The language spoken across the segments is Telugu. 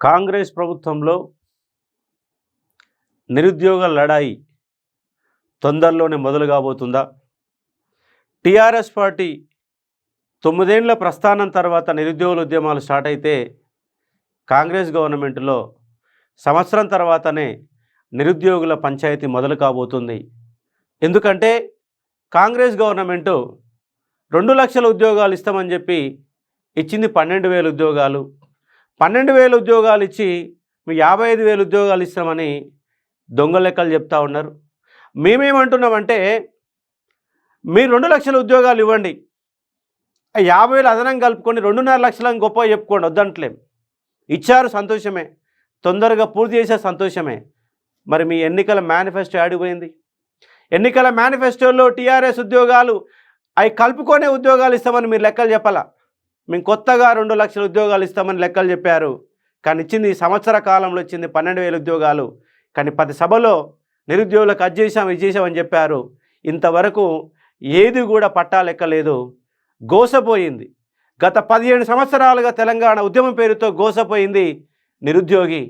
కాంగ్రెస్ ప్రభుత్వంలో నిరుద్యోగ లడాయి తొందరలోనే మొదలు కాబోతుందా? టీఆర్ఎస్ పార్టీ తొమ్మిదేండ్ల ప్రస్థానం తర్వాత నిరుద్యోగుల ఉద్యమాలు స్టార్ట్ అయితే కాంగ్రెస్ గవర్నమెంట్లో సంవత్సరం తర్వాతనే నిరుద్యోగుల పంచాయతీ మొదలు కాబోతుంది. ఎందుకంటే కాంగ్రెస్ గవర్నమెంటు రెండు లక్షల ఉద్యోగాలు ఇస్తామని చెప్పి ఇచ్చింది పన్నెండు వేల ఉద్యోగాలు. పన్నెండు వేల ఉద్యోగాలు ఇచ్చి మీ యాభై ఐదు వేలు ఉద్యోగాలు ఇస్తామని దొంగ లెక్కలు చెప్తా ఉన్నారు. మేమేమంటున్నామంటే మీరు రెండు లక్షల ఉద్యోగాలు ఇవ్వండి. యాభై వేలు అదనం కలుపుకొని రెండున్నర లక్షలను గొప్ప చెప్పుకోండి వద్దంటలేం. ఇచ్చారు సంతోషమే. తొందరగా పూర్తి చేసే సంతోషమే. మరి మీ ఎన్నికల మేనిఫెస్టో ఆడిపోయింది ఎన్నికల మేనిఫెస్టోలో టీఆర్ఎస్ ఉద్యోగాలు అవి కలుపుకొనే ఉద్యోగాలు ఇస్తామని మీరు లెక్కలు చెప్పాలా? మేము కొత్తగా రెండు లక్షల ఉద్యోగాలు ఇస్తామని లెక్కలు చెప్పారు. కానీ ఇచ్చింది సంవత్సర కాలంలో ఇచ్చింది పన్నెండు వేల ఉద్యోగాలు. కానీ పది సభలో నిరుద్యోగులకు అది చేసాం ఇది చేసామని చెప్పారు. ఇంతవరకు ఏది కూడా పట్టా లెక్కలేదు. గోసపోయింది. గత పదిహేను సంవత్సరాలుగా తెలంగాణ ఉద్యమం పేరుతో గోసపోయింది నిరుద్యోగి.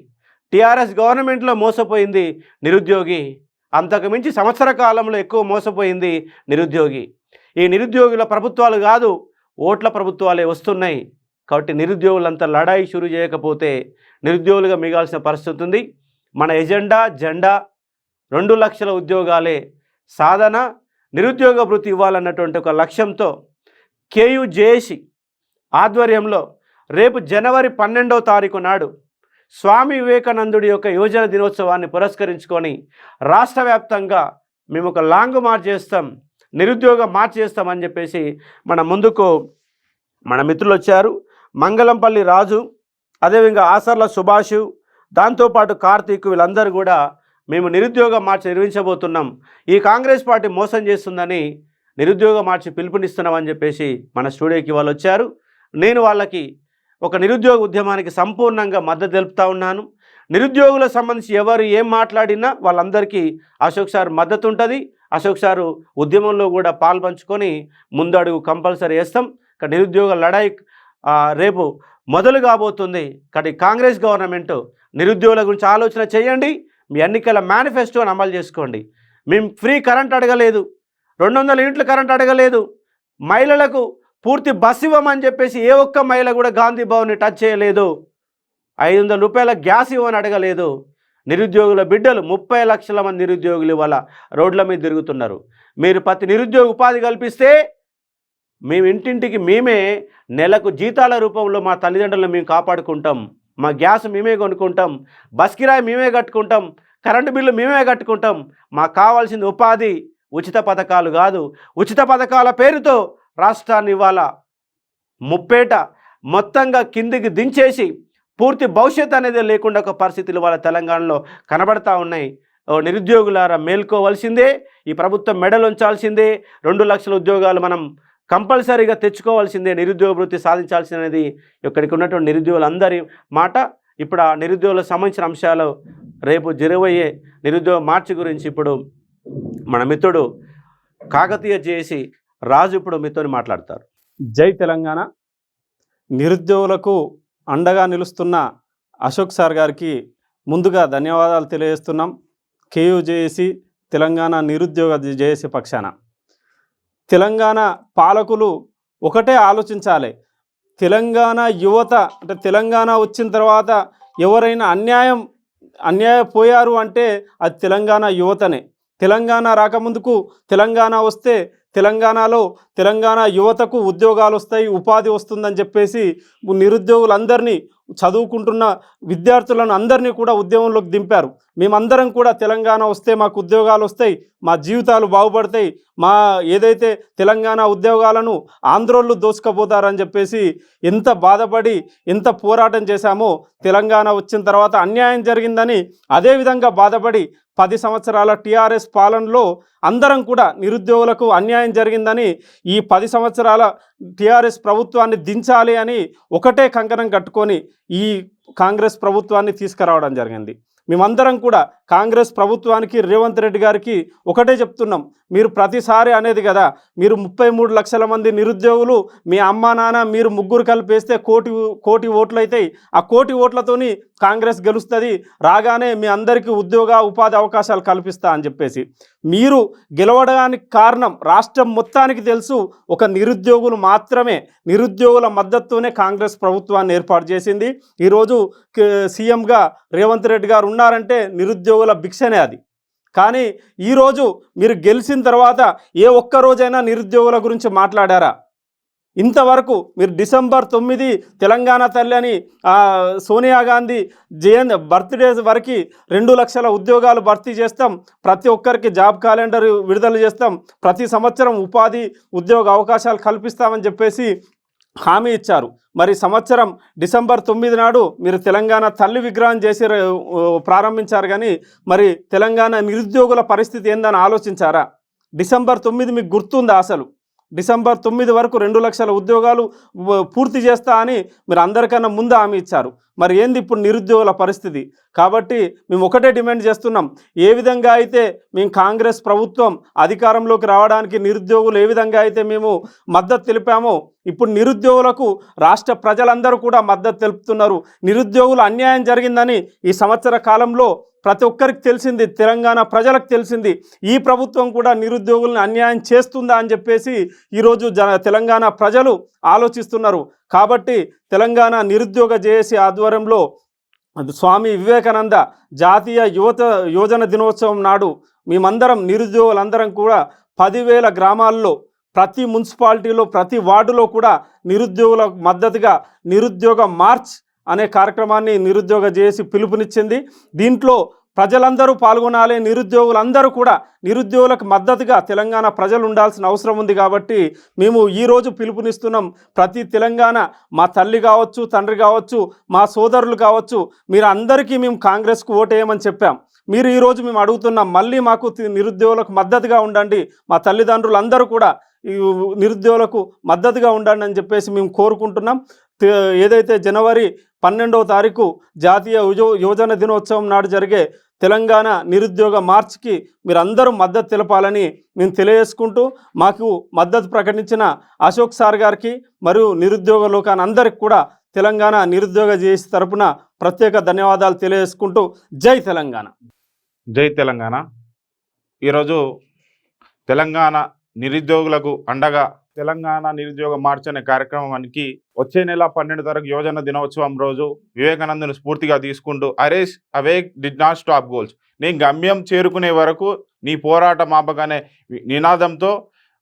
టీఆర్ఎస్ గవర్నమెంట్లో మోసపోయింది నిరుద్యోగి. అంతకు మించి సంవత్సర కాలంలో ఎక్కువ మోసపోయింది నిరుద్యోగి. ఈ నిరుద్యోగుల ప్రభుత్వాలు కాదు ఓట్ల ప్రభుత్వాలే వస్తున్నాయి. కాబట్టి నిరుద్యోగులంతా లడాయి షురు చేయకపోతే నిరుద్యోగులుగా మిగాల్సిన పరిస్థితి ఉంది. మన ఎజెండా జెండా రెండు లక్షల ఉద్యోగాలే సాధన నిరుద్యోగ వృత్తి ఇవ్వాలన్నటువంటి ఒక లక్ష్యంతో కేయుజేసి ఆధ్వర్యంలో రేపు జనవరి పన్నెండవ తారీఖు నాడు స్వామి వివేకానందుడి యొక్క యువజన దినోత్సవాన్ని పురస్కరించుకొని రాష్ట్ర వ్యాప్తంగా మేము ఒక లాంగ్ మార్చ్ చేస్తాం. నిరుద్యోగ మార్చి చేస్తామని చెప్పేసి మన ముందుకు మన మిత్రులు వచ్చారు. మంగళంపల్లి రాజు అదేవిధంగా ఆసర్ల సుభాషు దాంతోపాటు కార్తీక్ వీళ్ళందరూ కూడా మేము నిరుద్యోగ మార్చి నిర్వహించబోతున్నాం. ఈ కాంగ్రెస్ పార్టీ మోసం చేస్తుందని నిరుద్యోగ మార్చి పిలుపునిస్తున్నామని చెప్పేసి మన స్టూడియోకి వాళ్ళు వచ్చారు. నేను వాళ్ళకి ఒక నిరుద్యోగ ఉద్యమానికి సంపూర్ణంగా మద్దతు తెలుపుతా ఉన్నాను. నిరుద్యోగులకు సంబంధించి ఎవరు ఏం మాట్లాడినా వాళ్ళందరికీ అశోక్ సార్ మద్దతు ఉంటుంది. అశోక్ సారు ఉద్యమంలో కూడా పాల్పంచుకొని ముందడుగు కంపల్సరీ వేస్తాం. ఇక్కడ నిరుద్యోగ లడాయి రేపు మొదలు కాబోతుంది. కానీ కాంగ్రెస్ గవర్నమెంట్. నిరుద్యోగుల గురించి ఆలోచన చేయండి. మీ ఎన్నికల మేనిఫెస్టోని అమలు చేసుకోండి. మేము ఫ్రీ కరెంట్ అడగలేదు. రెండు వందల యూనిట్లు కరెంట్ అడగలేదు. మహిళలకు పూర్తి బస్ ఇవ్వమని చెప్పేసి ఏ ఒక్క మహిళ కూడా గాంధీ భవన్ని టచ్ చేయలేదు. ఐదు వందల రూపాయల గ్యాస్ ఇవ్వని అడగలేదు. నిరుద్యోగుల బిడ్డలు ముప్పై లక్షల మంది నిరుద్యోగులు ఇవాళ రోడ్ల మీద తిరుగుతున్నారు. మీరు ప్రతి నిరుద్యోగ ఉపాధి కల్పిస్తే మేము ఇంటింటికి మేమే నెలకు జీతాల రూపంలో మా తల్లిదండ్రులను మేము కాపాడుకుంటాం. మా గ్యాస్ మేమే కొనుక్కుంటాం. బస్ కిరాయి మేమే కట్టుకుంటాం. కరెంటు బిల్లు మేమే కట్టుకుంటాం. మాకు కావాల్సింది ఉపాధి ఉచిత పథకాలు కాదు. ఉచిత పథకాల పేరుతో రాష్ట్రాన్ని ఇవాళ ముప్పేట మొత్తంగా కిందికి దించేసి పూర్తి భవిష్యత్ అనేది లేకుండా ఒక పరిస్థితులు వాళ్ళ తెలంగాణలో కనబడతా ఉన్నాయి. నిరుద్యోగులారా మేల్కోవాల్సిందే ఈ ప్రభుత్వం మెడలు ఉంచాల్సిందే రెండు లక్షల ఉద్యోగాలు మనం కంపల్సరీగా తెచ్చుకోవాల్సిందే నిరుద్యోగ వృత్తి సాధించాల్సినది ఇక్కడికి ఉన్నటువంటి నిరుద్యోగులందరి మాట. ఇప్పుడు ఆ నిరుద్యోగులకు సంబంధించిన అంశాలు రేపు జరగబోయే నిరుద్యోగ మార్చి గురించి ఇప్పుడు మన మిత్రుడు కాకతీయ చేసి రాజు ఇప్పుడు మీతో మాట్లాడతారు. జై తెలంగాణ. నిరుద్యోగులకు అండగా నిలుస్తున్న అశోక్ సార్ గారికి ముందుగా ధన్యవాదాలు తెలియజేస్తున్నాం. కేయూజేఏసి తెలంగాణ నిరుద్యోగ జేఏసీ పక్షాన. తెలంగాణ పాలకులు ఒకటే ఆలోచించాలి. తెలంగాణ యువత అంటే తెలంగాణ వచ్చిన తర్వాత ఎవరైనా అన్యాయం అన్యాయపోయారు అంటే అది తెలంగాణ యువతనే. తెలంగాణ రాకముందుకు తెలంగాణ వస్తే తెలంగాణలో తెలంగాణ యువతకు ఉద్యోగాలు వస్తాయి ఉపాధి వస్తుందని చెప్పేసి నిరుద్యోగులందరినీ చదువుకుంటున్న విద్యార్థులను అందరినీ కూడా ఉద్యమంలోకి దింపారు. మేమందరం కూడా తెలంగాణ వస్తే మాకు ఉద్యోగాలు వస్తాయి మా జీవితాలు బాగుపడతాయి మా ఏదైతే తెలంగాణ ఉద్యోగాలను ఆంధ్రోళ్ళు దోచుకపోతారని చెప్పేసి ఎంత బాధపడి ఎంత పోరాటం చేశామో తెలంగాణ వచ్చిన తర్వాత అన్యాయం జరిగిందని అదేవిధంగా బాధపడి పది సంవత్సరాల టీఆర్ఎస్ పాలనలో అందరం కూడా నిరుద్యోగులకు అన్యాయం జరిగిందని ఈ పది సంవత్సరాల టీఆర్ఎస్ ప్రభుత్వాన్ని దించాలి అని ఒకటే కంకణం కట్టుకొని ఈ కాంగ్రెస్ ప్రభుత్వాన్ని తీసుకురావడం జరిగింది. మేమందరం కూడా కాంగ్రెస్ ప్రభుత్వానికి రేవంత్ రెడ్డి గారికి ఒకటే చెప్తున్నాం. మీరు ప్రతిసారి అనేది కదా మీరు ముప్పై మూడు లక్షల మంది నిరుద్యోగులు మీ అమ్మ నాన్న మీరు ముగ్గురు కలిపేస్తే కోటి కోటి ఓట్లు అవుతాయి. ఆ కోటి ఓట్లతోని కాంగ్రెస్ గెలుస్తుంది. రాగానే మీ అందరికీ ఉద్యోగ ఉపాధి అవకాశాలు కల్పిస్తా అని చెప్పేసి. మీరు గెలవడానికి కారణం రాష్ట్రం మొత్తానికి తెలుసు ఒక నిరుద్యోగులు మాత్రమే నిరుద్యోగుల మద్దతునే కాంగ్రెస్ ప్రభుత్వాన్ని ఏర్పాటు చేసింది. ఈరోజు సీఎంగా రేవంత్ రెడ్డి గారు ఉన్నారంటే నిరుద్యోగుల భిక్షనే అది. కానీ ఈరోజు మీరు గెలిచిన తర్వాత ఏ ఒక్క రోజైనా నిరుద్యోగుల గురించి మాట్లాడారా? ఇంతవరకు మీరు డిసెంబర్ తొమ్మిది తెలంగాణ తల్లి అని సోనియా గాంధీ జయంతి బర్త్డే వరకు రెండు లక్షల ఉద్యోగాలు భర్తీ చేస్తాం. ప్రతి ఒక్కరికి జాబ్ క్యాలెండర్ విడుదల చేస్తాం. ప్రతి సంవత్సరం ఉపాధి ఉద్యోగ అవకాశాలు కల్పిస్తామని చెప్పేసి హామీ ఇచ్చారు. మరి సంవత్సరం డిసెంబర్ తొమ్మిది నాడు మీరు తెలంగాణ తల్లి విగ్రహం చేసి ప్రారంభించారు కానీ మరి తెలంగాణ నిరుద్యోగుల పరిస్థితి ఏందని ఆలోచించారా? డిసెంబర్ తొమ్మిది మీకు గుర్తుందా అసలు? డిసెంబర్ తొమ్మిది వరకు రెండు లక్షల ఉద్యోగాలు పూర్తి చేస్తా అని మీరు అందరికన్నా ముందు హామీ ఇచ్చారు. మరి ఏంది ఇప్పుడు నిరుద్యోగుల పరిస్థితి? కాబట్టి మేము ఒకటే డిమాండ్ చేస్తున్నాం. ఏ విధంగా అయితే మేము కాంగ్రెస్ ప్రభుత్వం అధికారంలోకి రావడానికి నిరుద్యోగులు ఏ విధంగా అయితే మేము మద్దతు తెలిపామో ఇప్పుడు నిరుద్యోగులకు రాష్ట్ర ప్రజలందరూ కూడా మద్దతు తెలుపుతున్నారు. నిరుద్యోగులు అన్యాయం జరిగిందని ఈ సంవత్సర కాలంలో ప్రతి ఒక్కరికి తెలిసింది తెలంగాణ ప్రజలకు తెలిసింది ఈ ప్రభుత్వం కూడా నిరుద్యోగులను అన్యాయం చేస్తుందా అని చెప్పేసి ఈరోజు జన తెలంగాణ ప్రజలు ఆలోచిస్తున్నారు. కాబట్టి తెలంగాణ నిరుద్యోగ జేఏసీ ఆధ్వర్యంలో స్వామి వివేకానంద జాతీయ యువత యోజన దినోత్సవం నాడు మేమందరం నిరుద్యోగులందరం కూడా పదివేల గ్రామాల్లో ప్రతి మున్సిపాలిటీలో ప్రతి వార్డులో కూడా నిరుద్యోగుల మద్దతుగా నిరుద్యోగ మార్చ్ అనే కార్యక్రమాన్ని నిరుద్యోగ చేసి పిలుపునిచ్చింది. దీంట్లో ప్రజలందరూ పాల్గొనాలి నిరుద్యోగులందరూ కూడా నిరుద్యోగులకు మద్దతుగా తెలంగాణ ప్రజలు ఉండాల్సిన అవసరం ఉంది కాబట్టి మేము ఈరోజు పిలుపునిస్తున్నాం. ప్రతి తెలంగాణ మా తల్లి కావచ్చు తండ్రి కావచ్చు మా సోదరులు కావచ్చు మీరు అందరికీ మేము కాంగ్రెస్కు ఓటేయమని చెప్పాం. మీరు ఈరోజు మేము అడుగుతున్నాం మళ్ళీ మాకు నిరుద్యోగులకు మద్దతుగా ఉండండి. మా తల్లిదండ్రులు అందరూ కూడా ఈ నిరుద్యోగులకు మద్దతుగా ఉండండి అని చెప్పేసి మేము కోరుకుంటున్నాం. ఏదైతే జనవరి పన్నెండవ తారీఖు జాతీయ యువజన దినోత్సవం నాడు జరిగే తెలంగాణ నిరుద్యోగ మార్చ్కి మీరందరూ మద్దతు తెలపాలని మేము తెలియజేసుకుంటూ మాకు మద్దతు ప్రకటించిన అశోక్ సార్ గారికి మరియు నిరుద్యోగ లోకాన్ని అందరికి కూడా తెలంగాణ నిరుద్యోగ జేసి తరపున ప్రత్యేక ధన్యవాదాలు తెలియజేసుకుంటూ జై తెలంగాణ. జై తెలంగాణ. ఈరోజు తెలంగాణ నిరుద్యోగులకు అండగా తెలంగాణ నిరుద్యోగ మార్చ్ అనే కార్యక్రమానికి వచ్చే నెల పన్నెండు తారీఖు యువజన దినోత్సవం రోజు వివేకానందను స్ఫూర్తిగా తీసుకుంటూ arise awake did not stop goals. నీ గమ్యం చేరుకునే వరకు నీ పోరాటం ఆపగానే నినాదంతో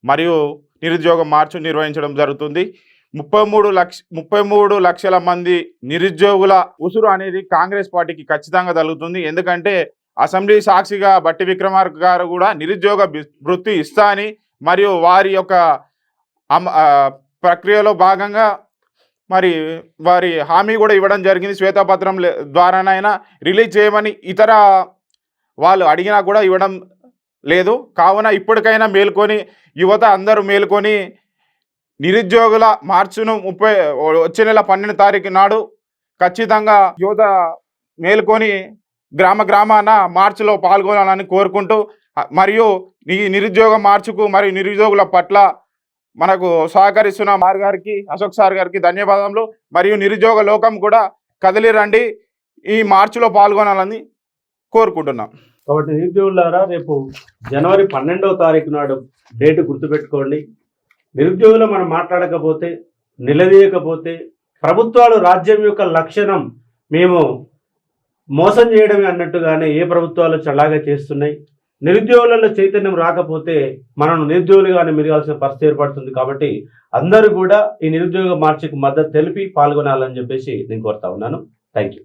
మరియు నిరుద్యోగ మార్చు నిర్వహించడం జరుగుతుంది. ముప్పై మూడు లక్ష ముప్పై మూడు లక్షల మంది నిరుద్యోగుల ఉసురు అనేది కాంగ్రెస్ పార్టీకి ఖచ్చితంగా తగ్గుతుంది ఎందుకంటే అసెంబ్లీ సాక్షిగా బట్టి విక్రమార్క గారు కూడా నిరుద్యోగ వృత్తి ఇస్తా అని మరియు వారి యొక్క ప్రక్రియలో భాగంగా మరి వారి హామీ కూడా ఇవ్వడం జరిగింది. శ్వేతపత్రం ద్వారానైనా రిలీజ్ చేయమని ఇతర వాళ్ళు అడిగినా కూడా ఇవ్వడం లేదు. కావున ఇప్పటికైనా మేల్కొని యువత అందరూ మేల్కొని నిరుద్యోగుల మార్చును ముప్పై వచ్చే నెల పన్నెండు తారీఖు నాడు ఖచ్చితంగా యువత మేల్కొని గ్రామ గ్రామాన మార్చిలో పాల్గొనాలని కోరుకుంటూ మరియు ఈ నిరుద్యోగ మార్చుకు మరియు నిరుద్యోగుల పట్ల మనకు సహకరిస్తున్న మార్ గారికి అశోక్ సార్ గారికి ధన్యవాదములు. మరియు నిరుద్యోగ లోకం కూడా కదిలిరండి ఈ మార్చిలో పాల్గొనాలని కోరుకుంటున్నాం. కాబట్టి నిరుద్యోగులారా రేపు జనవరి పన్నెండవ తారీఖు నాడు డేట్ గుర్తుపెట్టుకోండి. నిరుద్యోగులు మనం మాట్లాడకపోతే నిలదీయకపోతే ప్రభుత్వాలు రాజ్యం యొక్క లక్షణం మేము మోసం చేయడమే అన్నట్టుగానే ఏ ప్రభుత్వాలు చల్లాగా చేస్తున్నాయి. నిరుద్యోగులలో చైతన్యం రాకపోతే మనం నిరుద్యోగులుగానే మెరగాల్సిన పరిస్థితి ఏర్పడుతుంది కాబట్టి అందరూ కూడా ఈ నిరుద్యోగ మార్చికి మద్దతు తెలిపి పాల్గొనాలని చెప్పేసి నేను కోరుతా ఉన్నాను. Thank you